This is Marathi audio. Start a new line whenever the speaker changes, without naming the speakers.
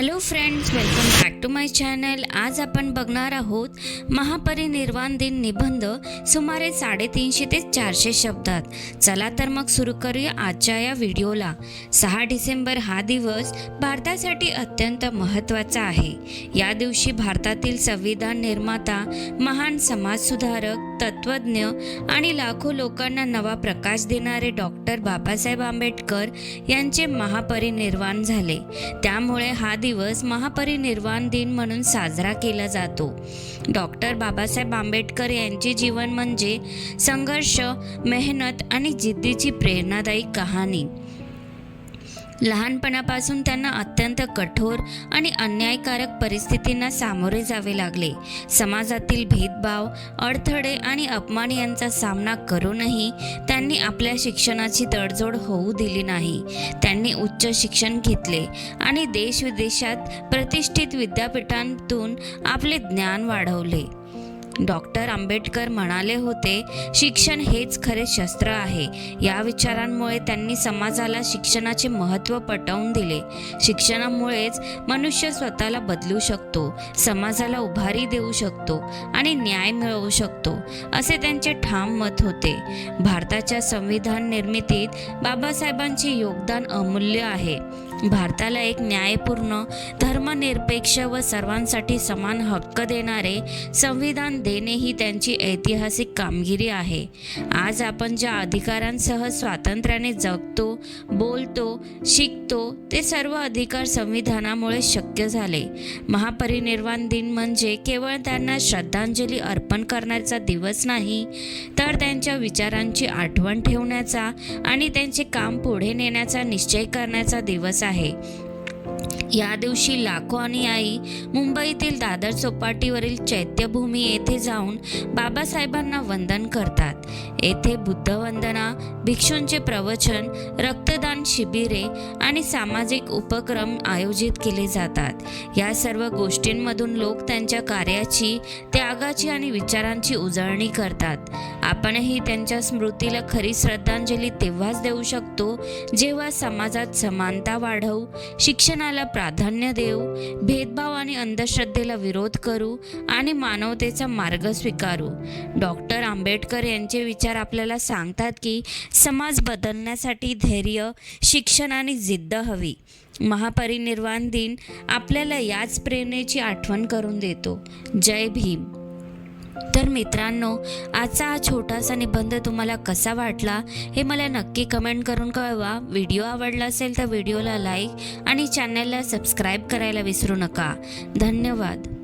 Hello friends welcome back to my channel आज आपण बघणार आहोत महापरिनिर्वाण दिन निबंध सुमारे साडेतीनशे ते चारशे शब्दात. चला तर मग सुरू करूया आजच्या या व्हिडिओला. सहा डिसेंबर हा दिवस भारतासाठी अत्यंत महत्त्वाचा आहे. या दिवशी भारतातील संविधान निर्माता महान समाजसुधारक तत्वज्ञ आणि लाखो लोकांना नवा प्रकाश देणारे डॉक्टर बाबासाहेब आंबेडकर यांचे महापरिनिर्वाण झाले. त्यामुळे हा दिवस दिवस महापरिनिर्वाण दिन म्हणून साजरा केला जातो. डॉक्टर बाबासाहेब आंबेडकर यांचे जीवन म्हणजे संघर्ष मेहनत आणि जिद्दीची प्रेरणादायी कहाणी. लहानपणापासून त्यांना अत्यंत कठोर आणि अन्यायकारक परिस्थितींना सामोरे जावे लागले. समाजातील भेदभाव अडथळे आणि अपमान यांचा सामना करूनही त्यांनी आपल्या शिक्षणाची तडजोड होऊ दिली नाही. त्यांनी उच्च शिक्षण घेतले आणि देशविदेशात प्रतिष्ठित विद्यापीठांतून आपले ज्ञान वाढवले. डॉक्टर आंबेडकर म्हणाले होते शिक्षण हेच खरे शस्त्र आहे. या विचारांमुळे त्यांनी समाजाला शिक्षणाचे महत्त्व पटवून दिले. शिक्षणामुळेच मनुष्य स्वतःला बदलू शकतो समाजाला उभारी देऊ शकतो आणि न्याय मिळवू शकतो असे त्यांचे ठाम मत होते. भारताच्या संविधान निर्मितीत बाबासाहेबांचे योगदान अमूल्य आहे. भारताला एक न्यायपूर्ण धर्मनिरपेक्ष व सर्वांसाठी समान हक्क देणारे संविधान देणे ही त्यांची ऐतिहासिक कामगिरी आहे. आज आपण ज्या अधिकारांसह स्वातंत्र्याने जगतो बोलतो शिकतो ते सर्व अधिकार संविधानामुळे शक्य झाले. महापरिनिर्वाण दिन म्हणजे केवळ त्यांना श्रद्धांजली अर्पण करण्याचा दिवस नाही तर त्यांच्या विचारांची आठवण ठेवण्याचा आणि त्यांचे काम पुढे नेण्याचा निश्चय करण्याचा दिवस आहे. या दिवशी लाखो अनुयायी मुंबईतील दादर चौपाटीवरील चैत्यभूमी येथे जाऊन बाबासाहेबांना वंदन करतात. येथे बुद्धवंदना भिक्षूंचे प्रवचन रक्तदान शिबिरे आणि सामाजिक उपक्रम आयोजित केले जातात. या सर्व गोष्टींमधून लोक त्यांच्या कार्याची त्यागाची आणि विचारांची उजळणी करतात. आपणही त्यांच्या स्मृतीला खरी श्रद्धांजली तेव्हाच देऊ शकतो जेव्हा समाजात समानता वाढवू शिक्षणाला प्राधान्य देऊ भेदभाव आणि अंधश्रद्धेला विरोध करू आणि मानवतेचा मार्ग स्वीकारू. डॉक्टर आंबेडकर यांचे विचार आपल्याला सांगतात की समाज बदलण्यासाठी धैर्य शिक्षण आणि जिद्द हवी. महापरिनिर्वाण दिन आपल्याला याच प्रेरणेची आठवण करून देतो. जय भीम. तर मित्रांनो आजचा हा छोटासा निबंध तुम्हाला कसा वाटला हे मला नक्की कमेंट करून कळवा. व्हिडिओ आवडला असेल तर व्हिडिओला लाईक आणि चॅनलला सबस्क्राईब करायला विसरू नका. धन्यवाद.